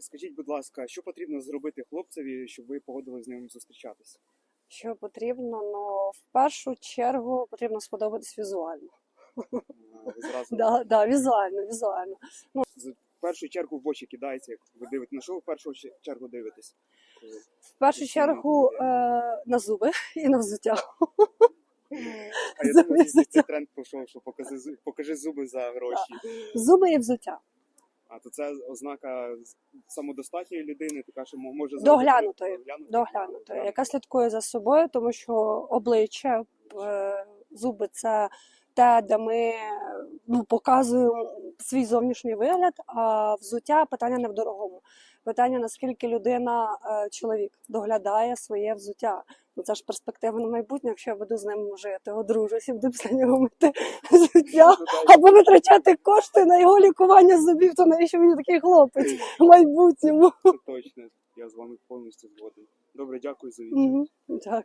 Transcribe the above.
Скажіть, будь ласка, що потрібно зробити хлопцеві, щоб ви погодились з ним зустрічатися? Що потрібно? Ну, в першу чергу потрібно сподобатись візуально. Зразу Да, да, візуально, візуально. в першу чергу в очі кидається, як ви дивитесь. На що ви в першу чергу дивитесь? В першу чергу е, на зуби і на взуття. А я думаю, цей тренд пішов, що покажи, покажи зуби за гроші. Зуби і взуття. А то це ознака самодостатньої людини, така що мо- може Доглянутої. доглянутої, доглянутої, яка слідкує за собою, тому що обличчя, е, зуби це те, де ми ну, показуємо свій зовнішній вигляд, а взуття питання не в дорогому. Питання, наскільки людина, е, чоловік, доглядає своє взуття. Ну, це ж перспектива на майбутнє, якщо я буду з ним жити, одружусь і буду після нього мити взуття. Або витрачати кошти на його лікування зубів, то навіщо мені такий хлопець в майбутньому? Це точно. Я з вами повністю згоден. Добре, дякую за відповідь. Дякую.